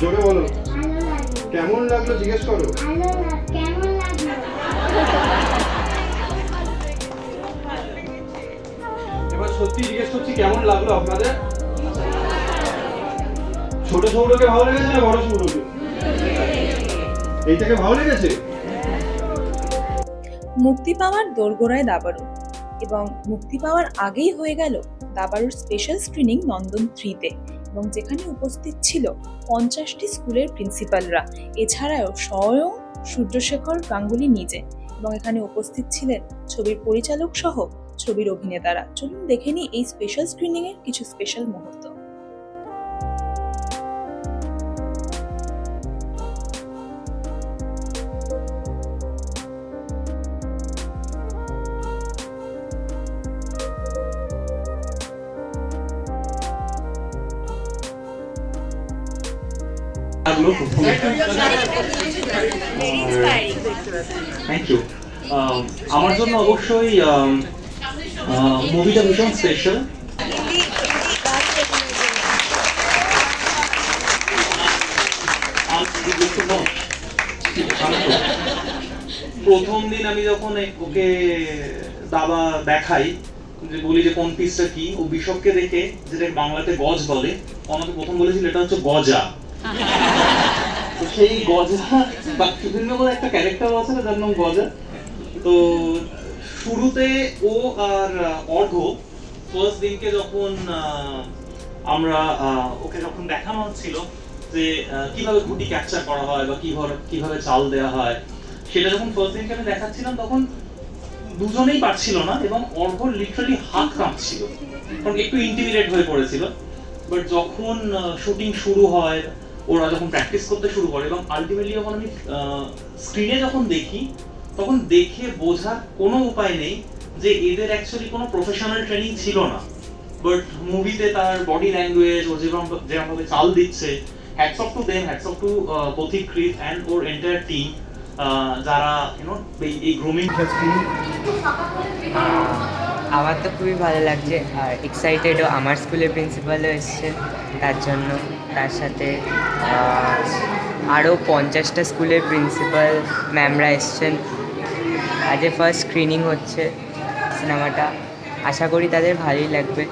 জোরে বলো কেমন লাগল জিজ্ঞেস করো এবার সত্যি জিজ্ঞেস করছি, কেমন লাগল আপনাদের? ছোট সৌরকে ভালো লেগেছে না বড় সৌরকে এইটাকে ভালো লেগেছে? মুক্তি পাওয়ার দোরগোড়ায় দাবারু এবং মুক্তি পাওয়ার আগেই হয়ে গেল দাবারুর স্পেশাল স্ক্রিনিং নন্দন থ্রিতে এবং যেখানে উপস্থিত ছিল পঞ্চাশটি স্কুলের প্রিন্সিপালরা এছাড়াও স্বয়ং সূর্যশেখর গাঙ্গুলি নিজে এবং এখানে উপস্থিত ছিলেন ছবির পরিচালক সহ ছবির অভিনেতারা। চলুন দেখে নিই এই স্পেশাল স্ক্রিনিংয়ের কিছু স্পেশাল মুহূর্ত। লাগল থ্যাংক ইউ আমার জন্য অবশ্যই মুভিটা ভীষণ স্পেশাল প্রথম দিন আমি যখন ওকে দাবা দেখাই, যে বলি যে কোন পিসটা কি, ও বিশপকে দেখে যেটা বাংলাতে গজ বলে আমাকে প্রথম বলেছিল এটা হচ্ছে গজা। সেই গজা, বা বিভিন্ন করে একটা ক্যারেক্টার আছে না, যার নাম গজা। তো শুরুতে ও আর অর্ঘ ফার্স্ট দিনকে যখন আমরা ওকে যখন দেখানো হচ্ছিল যে কীভাবে গুটি ক্যাপচার করা হয় বা কীভাবে কীভাবে চাল দেওয়া হয়, সেটা যখন ফার্স্ট দিনকে আমি দেখাচ্ছিলাম, তখন দুজনেই পারছিল না এবং অর্ঘ লিটারালি হাত কাঁপছিল। কারণ একটু ইন্টিমিডেট হয়ে পড়েছিল। বাট যখন শুটিং শুরু হয় ওরা যখন প্র্যাকটিস করতে শুরু করে এবং আলটিমেটলি যখন আমি স্ক্রিনে যখন দেখি তখন দেখে বোঝার কোনো উপায় নেই যে এদের অ্যাকচুয়ালি কোনো প্রফেশনাল ট্রেনিং ছিল না। বাট মুভিতে তার বডি ল্যাঙ্গুয়েজ ও যেরকম যেরকমভাবে চাল দিচ্ছে hats off to them hats off to Pathikrit and or entire team যারা ইউনো এই গ্রুমিং আমার তো খুবই ভালো লাগছে আর এক্সাইটেডও আমার স্কুলের প্রিন্সিপালও এসছেন তার জন্য। তার সাথে আরও পঞ্চাশটা স্কুলের প্রিন্সিপাল ম্যামরা এসছেন। আজ ফার্স্ট স্ক্রিনিং হচ্ছে সিনেমাটা। আশা করি তাদের ভালোই লাগবে।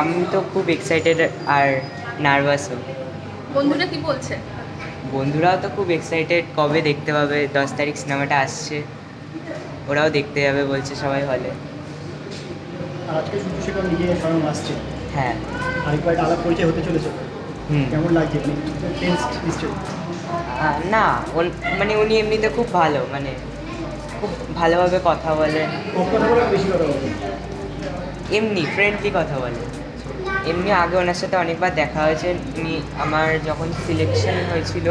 আমি তো খুব এক্সাইটেড আর নার্ভাসও বন্ধুরা কি বলছে? বন্ধুরাও তো খুব এক্সাইটেড কবে দেখতে পাবে। দশ তারিখ সিনেমাটা আসছে। ওরাও দেখতে যাবে বলছে সবাই হলে। আজকে সূর্যশেখর নিজে স্বয়ং আসছে। হ্যাঁ। আরেকবার একটা আলাপ পরিচয় হতে চলেছে। হুম। কেমন লাগছে? টেন্স নিশ্চয়ই। না মানে উনি এমনিতে খুব ভালো মানে খুব ভালোভাবে কথা বলেন বেশি কথা এমনি ফ্রেন্ডলি কথা বলে। এমনি আগে ওনার সাথে অনেকবার দেখা হয়েছে। উনি আমার যখন সিলেকশন হয়েছিল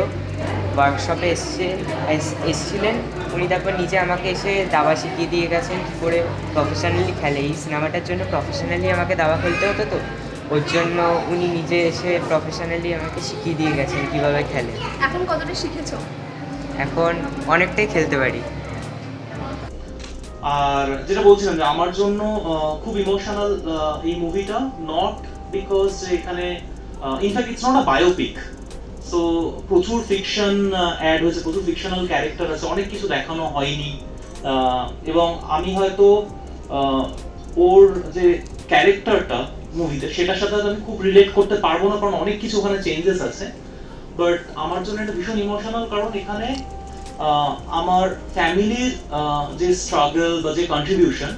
ওয়ার্কশপে এসছে এস- এসছিলেন। উনি তারপর নিজে আমাকে এসে দাবা শিখিয়ে দিয়ে গেছেন কী করে প্রফেশনালি খেলে। এই সিনেমাটার জন্য প্রফেশনালি আমাকে দাবা খেলতে হতো তো। ওর জন্য উনি নিজে এসে প্রফেশনালি আমাকে শিখিয়ে দিয়ে গেছেন কীভাবে খেলে। এখন কতটা শিখেছো? এখন অনেকটাই খেলতে পারি। আর যেটা বলছিলাম যে আমার জন্য খুব ইমোশনাল এই মুভিটা নট বিকজ এখানে in fact it's not a biopic so প্রচুর ফিকশন অ্যাড হয়েছে, প্রচুর ফিকশনাল ক্যারেক্টার আছে, অনেক কিছু দেখানো হয়নি। এবং আমি হয়তো ওর যে ক্যারেক্টারটা মুভিতে সেটার সাথে আমি খুব রিলেট করতে পারব না, কারণ অনেক কিছু ওখানে চেঞ্জেস আছে। বাট আমার জন্য এটা ভীষণ ইমোশনাল কারণ এখানে আমার ফ্যামিলির যে স্ট্রাগল বা যে কন্ট্রিবিউশন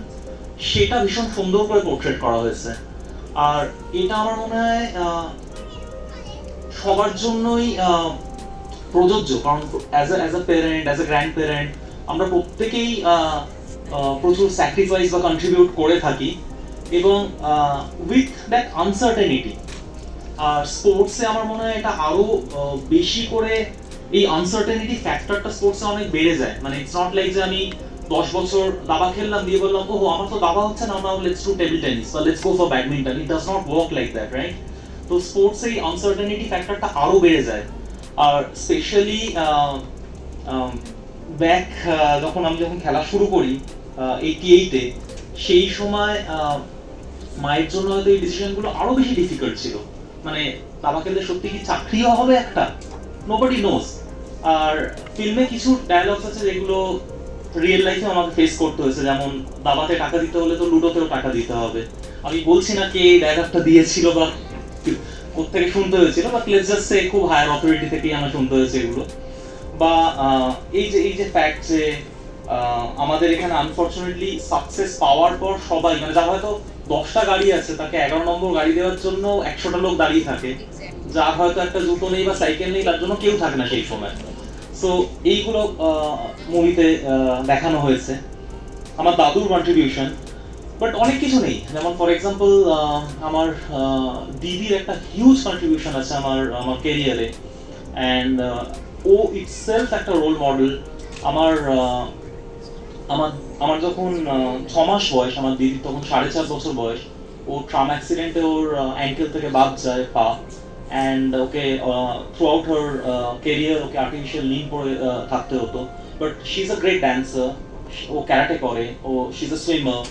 সেটা ভীষণ সুন্দর করে পোর্ট্রেট করা হয়েছে। আর এটা আমার মনে হয় সবার জন্যই প্রযোজ্য। কারণ as a as a parent as a grand parent আমরা প্রত্যেকেই প্রচুর স্যাক্রিফাইস বা কন্ট্রিবিউট করে থাকি এবং উইথ দ্যাট আনসার্টেনিটি আর স্পোর্টসে আমার মনে হয় এটা আরও বেশি করে এই আনসার্টেনিটি ফ্যাক্টরটা স্পোর্টসে অনেক বেড়ে যায়। মানে ইটস নট লাইক যে আমি দশ বছর দাবা খেললাম, দিয়ে বললাম, ওহো, আমার তো দাবা হচ্ছে না now let's to table tennis বা let's go for badminton it does not work like that right তো স্পোর্টসে এই আনসার্টেনিটি ফ্যাক্টরটা আরও বেড়ে যায়। আর স্পেশালি ব্যাক যখন আমি যখন খেলা শুরু করি এইটি এইটে সেই সময় মায়ের জন্য হয়তো এই ডিসিশনগুলো আরও বেশি ডিফিকাল্ট ছিল। মানে দাবা খেললে সত্যি কি চাকরিও হবে একটা? নোবডি নোস আর ফিল্মে কিছু ডায়লগস আছে যেগুলো রিয়েল লাইফে আমাকে ফেস করতে হয়েছে। যেমন দাবাতে টাকা দিতে হলে তো লুডোতেও টাকা দিতে হবে। আমি বলছি না কে এই ডায়লগটা দিয়েছিল বা কোথেকে শুনতে হয়েছিল বা লেটস সে খুব হায়ার অথরিটি থেকেই আমার শুনতে হয়েছে এগুলো। বা এই যে এই যে ফ্যাক্ট যে আমাদের এখানে আনফরচুনেটলি সাকসেস পাওয়ার পর সবাই মানে যার হয়তো দশটা গাড়ি আছে, তাকে এগারো নম্বর গাড়ি দেওয়ার জন্য একশোটা লোক দাঁড়িয়ে থাকে। যার হয়তো একটা জুতো নেই বা সাইকেল নেই, তার জন্য কেউ থাকে না সেই সময়। সো এইগুলো মুভিতে দেখানো হয়েছে। আমার দাদুর কন্ট্রিবিউশন বাট অনেক কিছু নেই। যেমন ফর এক্সাম্পল আমার দিদির একটা হিউজ কন্ট্রিবিউশন আছে আমার আমার কেরিয়ারে অ্যান্ড ও ইটসেলফ একটা রোল মডেল আমার আমার আমার যখন ছ মাস বয়স, আমার দিদি তখন সাড়ে চার বছর বয়স। ও ট্রাম অ্যাক্সিডেন্টে ওর অ্যাঙ্কেল থেকে বাদ যায়, পা। And okay throughout her career okay artificial Lin পরে থাকতে হতো। But she is a great dancer O karate করে। ও she is a swimmer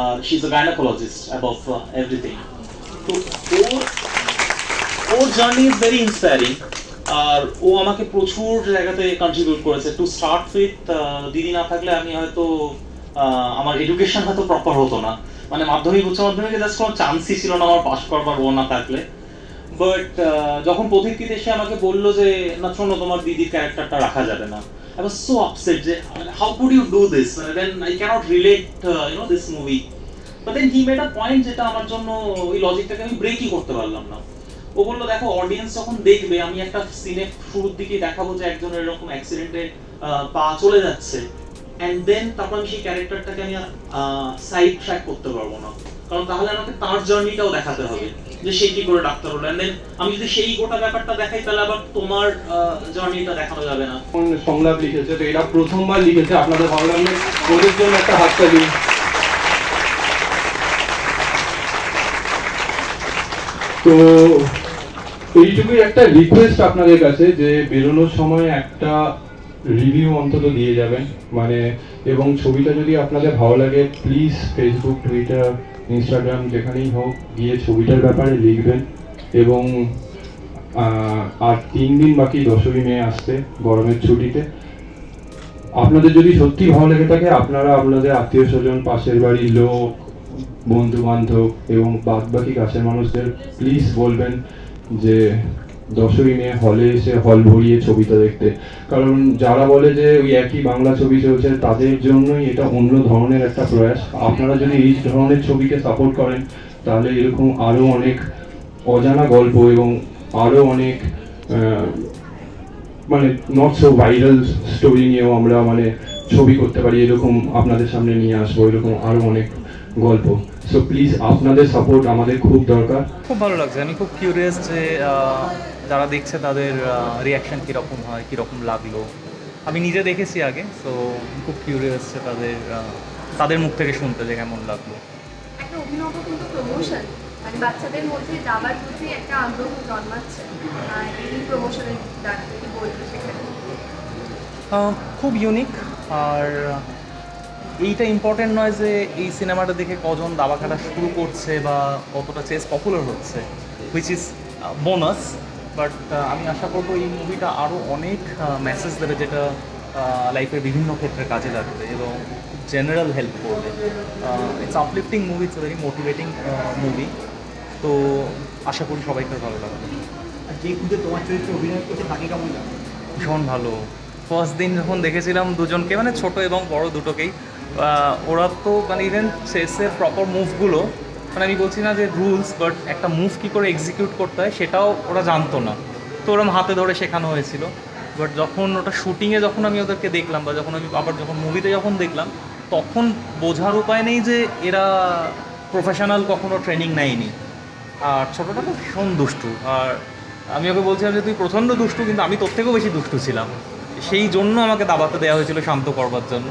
R she is a gynaecologist above everything তো ওর জার্নি ইজ ভেরি ইন্সপায়ারিং আর ও আমাকে প্রচুর জায়গাতে কন্ট্রিবিউট করেছে। টু স্টার্ট উইথ দিদি না থাকলে আমি হয়তো আমার এডুকেশন হয়তো প্রপার হতো না। মানে মাধ্যমিক, উচ্চ মাধ্যমিকে জাস্ট কোনো চান্সই ছিল না আমার পাস করবার ও না থাকলে। বাট যখন পথিকৃত এসে আমাকে বলল যে, না, শোনো, তোমার দিদির ক্যারেক্টারটা রাখা যাবে না। আই ওয়াজ সো আপসেট যে how could you do this মানে then I can't relate you know this movie but then he made a point যেটা আমার জন্য ওই লজিকটাকে আমি ব্রেকই করতে পারলাম না। ও বলল, দেখো অডিয়েন্স যখন দেখবে, আমি একটা সিনে শুরুর দিকে দেখাবো যে একজনের এরকম অ্যাক্সিডেন্টে পা চলে যাচ্ছে। অ্যান্ড দেন তারপর আমি সেই ক্যারেক্টারটাকে আমি সাইড ট্র্যাক করতে পারব না। কারণ তাহলে আমাকে তার জার্নিটাও দেখাতে হবে যে সে কি করে ডাক্তার হলো। দেন আমি যদি সেই গোটা ব্যাপারটা দেখাই, তাহলে আবার তোমার জার্নিটা দেখানো যাবে না। সংলাপ লিখেছে? তো এটা প্রথমবার লিখেছে, আপনাদের ভালো লাগলে ওদের জন্য একটা হাততালি তো এইটুকুই একটা রিকোয়েস্ট আপনাদের কাছে যে বেরোনোর সময় একটা রিভিউ অন্তত দিয়ে যাবেন। মানে এবং ছবিটা যদি আপনাদের ভালো লাগে প্লিজ ফেসবুক টুইটার ইনস্টাগ্রাম যেখানেই হোক, গিয়ে ছবিটার ব্যাপারে লিখবেন এবং আর তিন দিন বাকি দশমী মে আসতে, গরমের ছুটিতে। আপনাদের যদি সত্যি ভালো লেগে থাকে, আপনারা আপনাদের আত্মীয় স্বজন, পাশের বাড়ির লোক বন্ধু বান্ধব এবং বাদ বাকি কাছের মানুষদের প্লিজ বলবেন যে দশই মে হলে এসে হল ভরিয়ে ছবিটা দেখতে। কারণ যারা বলে যে ওই একই বাংলা ছবি চলছে, তাদের জন্যই এটা অন্য ধরনের একটা প্রয়াস। আপনারা যদি এই ধরনের ছবিকে সাপোর্ট করেন, তাহলে এরকম আরও অনেক অজানা গল্প এবং আরও অনেক মানে নট সো ভাইরাল স্টোরি নিয়েও আমরা মানে ছবি করতে পারি, এরকম আপনাদের সামনে নিয়ে আসব, এরকম আরও অনেক গল্প। সো প্লিজ আপনাদের সাপোর্ট আমাদের খুব দরকার। খুব ভালো লাগছে। আমি খুব কিউরিয়াস যে যারা দেখছে তাদের রিয়াকশন কীরকম হয় কীরকম লাগল? আমি নিজে দেখেছি আগে তো খুব কিউরিয়াস তাদের তাদের মুখ থেকে শুনতে যে কেমন লাগল। একটা অভিনব কিন্তু প্রমোশন মানে বাচ্চাদের মধ্যে দাবার প্রতি একটা আগ্রহ জন্মাচ্ছে। এই প্রমোশনের দ্বারা কি বলব সেখানে? খুব ইউনিক আর এইটা ইম্পর্টেন্ট নয় যে এই সিনেমাটা দেখে কজন দাবা খেলা শুরু করছে বা কতটা চেস পপুলার হচ্ছে হুইচ ইজ বোনাস বাট আমি আশা করব এই মুভিটা আরও অনেক মেসেজ দেবে যেটা লাইফের বিভিন্ন ক্ষেত্রে কাজে লাগবে এবং জেনারেল হেল্প করবে। It's uplifting movie it's very motivating movie তো আশা করি সবাইকে ভালো লাগবে। যে খুঁজে তোমার চরিত্রে অভিনয় করছে তাকে কেমন লাগে? ভীষণ ভালো। ফার্স্ট দিন যখন দেখেছিলাম দুজনকে মানে ছোট এবং বড় দুটোকেই ওরা তো মানে ইভেন চেসের প্রপার মুভগুলো মানে আমি বলছি না যে রুলস বাট একটা মুভ কী করে এক্সিকিউট করতে হয় সেটাও ওরা জানতো না। তো ওরম হাতে ধরে শেখানো হয়েছিল। বাট যখন ওটা শুটিংয়ে যখন আমি ওদেরকে দেখলাম বা যখন আমি আবার যখন মুভিতে যখন দেখলাম, তখন বোঝার উপায় নেই যে এরা প্রফেশনাল কখনো ট্রেনিং নেয়নি। আর ছোটোটা তো ভীষণ দুষ্টু। আর আমি ওকে বলছিলাম যে, তুই প্রচণ্ড দুষ্টু, কিন্তু আমি তোর থেকেও বেশি দুষ্টু ছিলাম। সেই জন্য আমাকে দাবাতে দেওয়া হয়েছিল শান্ত করবার জন্য।